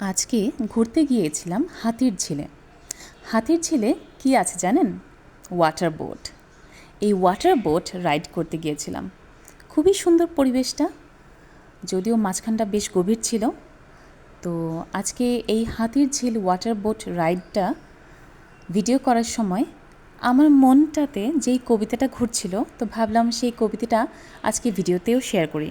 আজকে ঘুরতে গিয়েছিলাম হাতির ঝিলে। হাতির ঝিলে কি আছে জানেন? ওয়াটার বোট এই ওয়াটার বোট রাইড করতে গিয়েছিলাম। খুবই সুন্দর পরিবেশটা। যদিও মাঝখানটা বেশ গভীর ছিল। তো আজকে এই হাতির ঝিল ওয়াটার বোট রাইডটা ভিডিও করার সময় আমার মনটাতে যেই কবিতাটা ঘুরছিল, তো ভাবলাম সেই কবিতাটা আজকে ভিডিওতেও শেয়ার করি।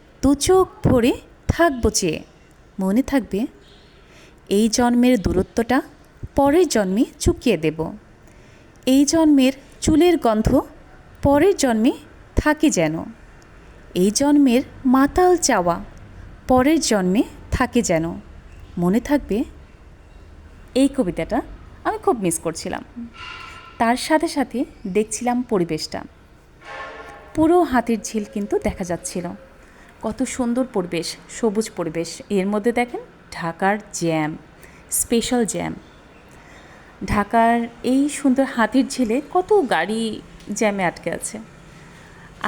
দু চোখ ভরে থাকব চেয়ে মনে থাকবে, এই জন্মের দূরত্বটা পরের জন্মে চুকিয়ে দেব। এই জন্মের চুলের গন্ধ পরের জন্মে থাকে যেন। এই জন্মের মাতাল চাওয়া পরের জন্মে থাকে যেন। মনে থাকবে, এই কবিতাটা আমি খুব মিস করছিলাম। তার সাথে সাথে দেখছিলাম পরিবেশটা। পুরো হাতের ঝিল কিন্তু দেখা যাচ্ছিল। কত সুন্দর পরিবেশ, সবুজ পরিবেশ। এর মধ্যে দেখেন ঢাকার জ্যাম স্পেশাল জ্যাম। ঢাকার এই সুন্দর হাতির ঝিলে কত গাড়ি জ্যামে আটকে আছে।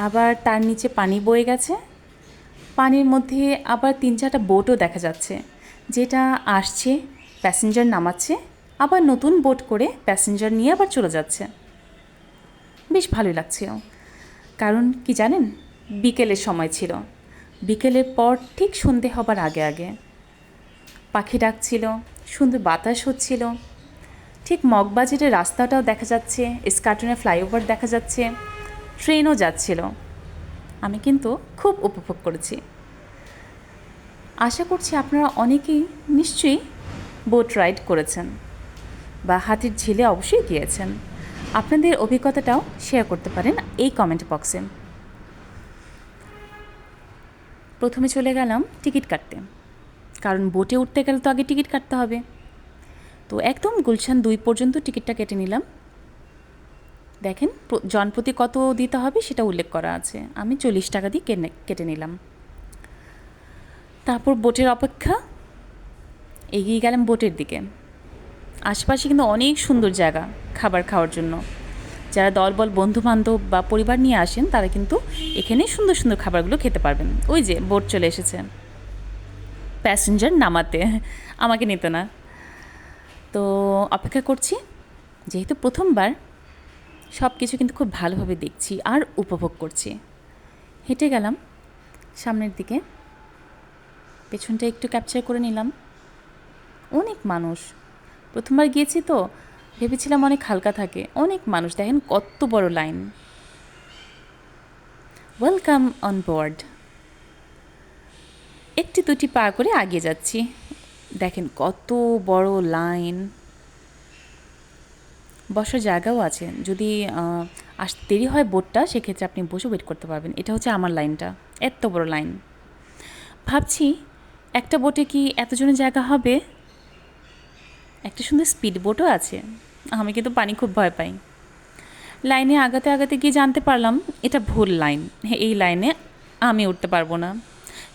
আবার তার নিচে পানি বয়ে গেছে। পানির মধ্যে আবার তিন চারটা বোটও দেখা যাচ্ছে, যেটা আসছে প্যাসেঞ্জার নামাচ্ছে, আবার নতুন বোট করে প্যাসেঞ্জার নিয়ে আবার চলে যাচ্ছে। বেশ ভালোই লাগছিল কারণ কি জানেন, বিকেলের সময় ছিল। বিকেলের পর ঠিক সন্ধে হবার আগে আগে। পাখি ডাকছিল, সুন্দর বাতাস হচ্ছিল। ঠিক মগবাজারের রাস্তাটাও দেখা যাচ্ছে স্কার্টনের ফ্লাইওভার দেখা যাচ্ছে, ট্রেনও যাচ্ছিল। আমি কিন্তু খুব উপভোগ করেছি। আশা করছি আপনারা অনেকেই নিশ্চয়ই বোট রাইড করেছেন বা হাতির ঝিলে অবশ্যই গিয়েছেন। আপনাদের অভিজ্ঞতাটাও শেয়ার করতে পারেন এই কমেন্ট বক্সে প্রথমে চলে গেলাম টিকিট কাটতে। কারণ বোটে উঠতে গেলে তো আগে টিকিট কাটতে হবে। তো একদম গুলশান দুই পর্যন্ত টিকিটটা কেটে নিলাম। দেখেন জনপ্রতি কত দিতে হবে সেটা উল্লেখ করা আছে। আমি চল্লিশ টাকা দিয়ে কেনে কেটে নিলাম। তারপর বোটের অপেক্ষা। এগিয়ে গেলাম বোটের দিকে। আশেপাশে কিন্তু অনেক সুন্দর জায়গা খাবার খাওয়ার জন্য। যারা দলবল বন্ধু বান্ধব বা পরিবার নিয়ে আসেন, তারা কিন্তু এখানে সুন্দর সুন্দর খাবারগুলো খেতে পারবেন। ওই যে বোট চলে এসেছে। প্যাসেঞ্জার নামাতে। আমাকে নিত না। তো অপেক্ষা করছি। যেহেতু প্রথমবার সব কিছু কিন্তু খুব ভালোভাবে দেখছি আর উপভোগ করছি। হেঁটে গেলাম সামনের দিকে। পেছনটা একটু ক্যাপচার করে নিলাম। অনেক মানুষ। প্রথমবার গিয়েছি তো ভেবেছিলাম অনেক হালকা থাকে। অনেক মানুষ, দেখেন কত বড় লাইন। ওয়েলকাম অন বোর্ড একটি দুটি পা করে আগে যাচ্ছি। দেখেন কত বড় লাইন। বসার জায়গাও আছে। যদি আসতে দেরি হয় বোটটা, সেক্ষেত্রে আপনি বসে ওয়েট করতে পারবেন। এটা হচ্ছে আমার লাইনটা। এত বড় লাইন। ভাবছি, একটা বোটে কি এতজনের জায়গা হবে? একটা সুন্দর স্পিড বোটও আছে। আমি কিন্তু পানি খুব ভয় পাই। লাইনে আগাতে আগাতে গিয়ে জানতে পারলাম, এটা ভুল লাইন। এই লাইনে আমি উঠতে পারব না।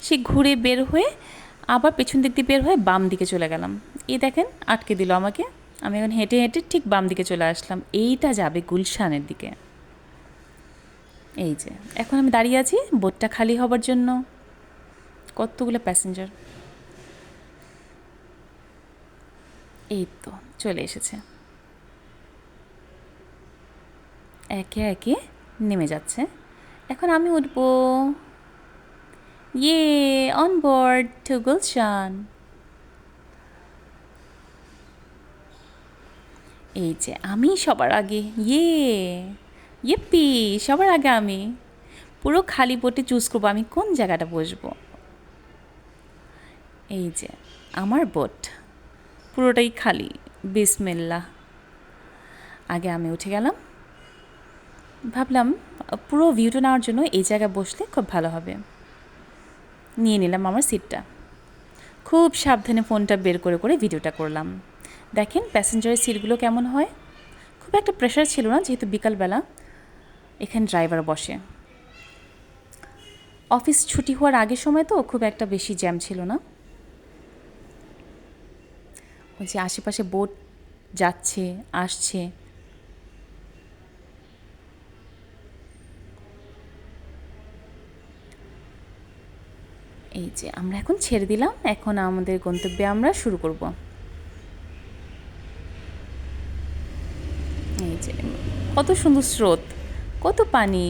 সে ঘুরে বের হয়ে আবার পেছন দিক দিয়ে বের হয়ে বাম দিকে চলে গেলাম। এই দেখেন, আটকে দিল আমাকে। আমি এখন হেঁটে হেঁটে ঠিক বাম দিকে চলে আসলাম। এইটা যাবে গুলশানের দিকে। এই যে, এখন আমি দাঁড়িয়ে আছি বোটটা খালি হবার জন্য। কতগুলো প্যাসেঞ্জার এই তো, চলে এসেছে। একে একে নেমে যাচ্ছে। এখন আমি উঠব। ইয়ে অন বোর্ড টু গুলশান এই যে আমি সবার আগে ইয়ে ইয়েপি সবার আগে আমি। পুরো খালি বোটে চুজ করব, আমি কোন জায়গাটা বসবো? এই যে, আমার বোট। পুরোটাই খালি। বিসমিল্লা আগে আমি উঠে গেলাম। ভাবলাম, পুরো ভিউটা নেওয়ার জন্য এই জায়গায় বসলে খুব ভালো হবে। নিয়ে নিলাম আমার সিটটা খুব সাবধানে ফোনটা বের করে করে ভিডিওটা করলাম। দেখেন প্যাসেঞ্জারের সিটগুলো কেমন হয়? খুব একটা প্রেশার ছিল না, যেহেতু বিকালবেলা। এখানে ড্রাইভার বসে। অফিস ছুটি হওয়ার আগের সময় তো খুব একটা বেশি জ্যাম ছিল না। ওই আশেপাশে বোট যাচ্ছে, আসছে। এই যে আমরা এখন ছেড়ে দিলাম, এখন আমাদের গন্তব্যে আমরা শুরু করব। এই যে, কত সুন্দর স্রোত, কত পানি,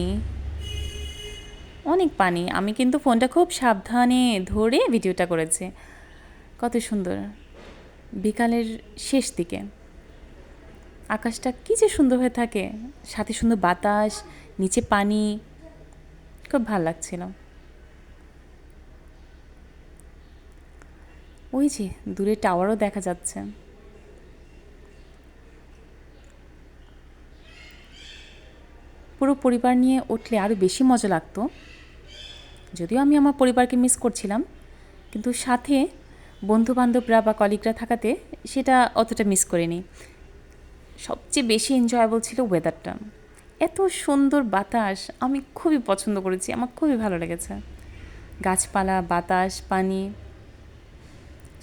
অনেক পানি। আমি কিন্তু ফোনটা খুব সাবধানে ধরে ভিডিওটা করেছি। কত সুন্দর। বিকালের শেষ দিকে। আকাশটা কী যে সুন্দর হয়ে থাকে। সাথে সুন্দর বাতাস, নিচে পানি। খুব ভালো লাগছিল। ওই যে দূরে টাওয়ারও দেখা যাচ্ছে। পুরো পরিবার নিয়ে উঠলে আরও বেশি মজা লাগতো। যদিও আমি আমার পরিবারকে মিস করছিলাম, কিন্তু সাথে বন্ধু বান্ধবরা বা কলিগরা থাকাতে সেটা অতটা মিস করিনি। সবচেয়ে বেশি এনজয়েবল ছিল ওয়েদারটা এত সুন্দর বাতাস আমি খুবই পছন্দ করেছি, আমার খুবই ভালো লেগেছে। গাছপালা, বাতাস, পানি,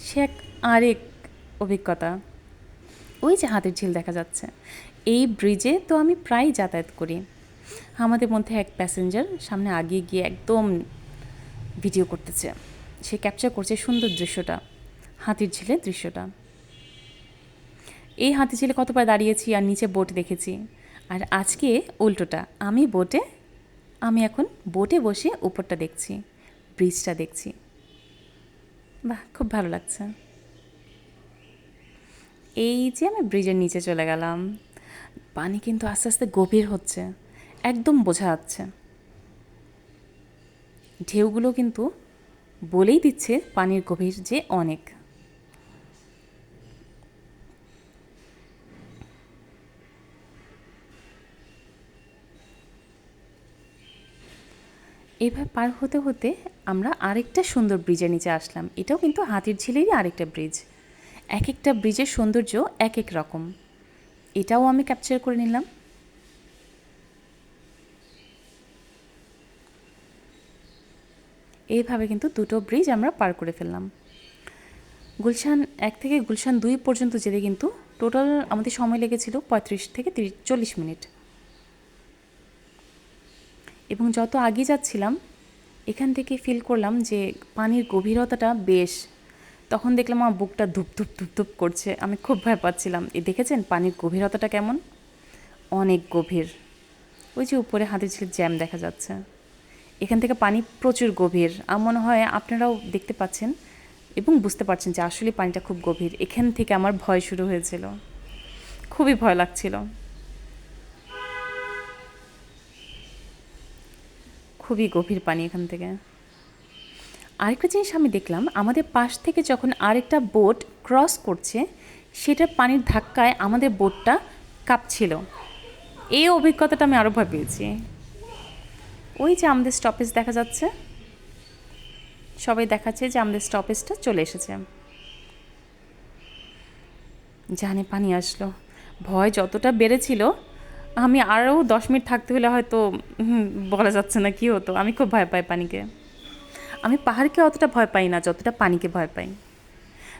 সে এক আরেক অভিজ্ঞতা। ওই যে হাতের ঝিল দেখা যাচ্ছে। এই ব্রিজে তো আমি প্রায় যাতায়াত করি। আমাদের মধ্যে এক প্যাসেঞ্জার সামনে আগিয়ে গিয়ে একদম ভিডিও করতেছে। সে ক্যাপচার করছে সুন্দর দৃশ্যটা, হাতির ঝিলের দৃশ্যটা। এই হাতি ঝিলে কতবার দাঁড়িয়েছি আর নিচে বোট দেখেছি। আর আজকে উল্টোটা, আমি বোটে আমি এখন বোটে বসে উপরটা দেখছি ব্রিজটা দেখছি। বাহ, খুব ভালো লাগছে। এই যে আমি ব্রিজের নিচে চলে গেলাম, পানি কিন্তু আস্তে আস্তে গভীর হচ্ছে, একদম বোঝা যাচ্ছে। ঢেউগুলো কিন্তু বলেই দিচ্ছে পানির গভীর যে অনেক। এভাবে পার হতে হতে আমরা আরেকটা সুন্দর ব্রিজের নিচে আসলাম। এটাও কিন্তু হাতির ঝিলেরই আরেকটা ব্রিজ। এক একটা ব্রিজের সৌন্দর্য এক এক রকম। এটাও আমি ক্যাপচার করে নিলাম। এইভাবে কিন্তু দুটো ব্রিজ আমরা পার করে ফেললাম। গুলশান এক থেকে গুলশান দুই পর্যন্ত যেতে কিন্তু টোটাল আমাদের সময় লেগেছিল পঁয়ত্রিশ থেকে তিরিশ, চল্লিশ মিনিট। এবং যত আগে যাচ্ছিলাম, এখান থেকে ফিল করলাম যে পানির গভীরতাটা বেশ। তখন দেখলাম আমার বুকটা ধুপ ধুপ ধুপ ধুপ করছে। আমি খুব ভয় পাচ্ছিলাম, এ দেখেছেন পানির গভীরতাটা কেমন? অনেক গভীর। ওই যে উপরে হাতে ঝিলের জ্যাম দেখা যাচ্ছে। এখান থেকে পানি প্রচুর গভীর। আমার মনে হয় আপনারাও দেখতে পাচ্ছেন এবং বুঝতে পারছেন যে আসলে পানিটা খুব গভীর। এখান থেকে আমার ভয় শুরু হয়েছিল। খুবই ভয় লাগছিল। খুবই গভীর পানি এখান থেকে। আরেকটা জিনিস আমি দেখলাম, আমাদের পাশ থেকে যখন আরেকটা বোট ক্রস করছে সেটার পানির ধাক্কায় আমাদের বোটটা কাঁপছিল। এই অভিজ্ঞতাটা আমি আরও ভয় পেয়েছি। ওই যে আমাদের স্টপেজ দেখা যাচ্ছে। সবাই দেখাচ্ছে যে আমাদের স্টপেজটা চলে এসেছে। জানে পানি আসলো। ভয় যতটা বেড়েছিল, আমি আরও দশ মিনিট থাকতে হলে হয়তো বলা যাচ্ছে না কি হতো। আমি খুব ভয় পাই পানিকে। আমি পাহাড়কে অতটা ভয় পাই না, যতটা পানিকে ভয় পাই।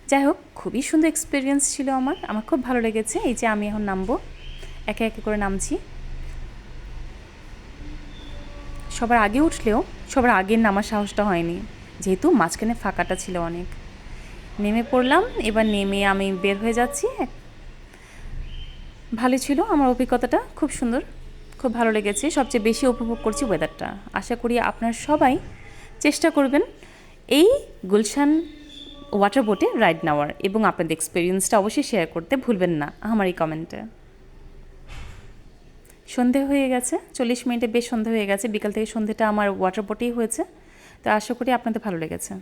যাই হোক, খুবই সুন্দর এক্সপিরিয়েন্স ছিল আমার। আমার খুব ভালো লেগেছে। এই যে আমি এখন নামবো। একে একে করে নামছি। সবার আগে উঠলেও সবার আগের নামার সাহসটা হয়নি, যেহেতু মাঝখানে ফাঁকাটা ছিল অনেক। নেমে পড়লাম, এবার নেমে আমি বের হয়ে যাচ্ছি। ভালো ছিল আমার অভিজ্ঞতাটা, খুব সুন্দর, খুব ভালো লেগেছে। সবচেয়ে বেশি উপভোগ করছি ওয়েদারটা আশা করি আপনার সবাই চেষ্টা করবেন এই গুলশান ওয়াটার বোটে রাইড নেওয়ার এবং আপনাদের এক্সপিরিয়েন্সটা অবশ্যই শেয়ার করতে ভুলবেন না আমার এই কমেন্টে সন্ধে হয়ে গেছে, চল্লিশ মিনিটে বেশ সন্ধে হয়ে গেছে, বিকাল থেকে সন্ধেটা আমার ওয়াটার বটেই হয়েছে। তো আশা করি আপনাদের ভালো লেগেছে।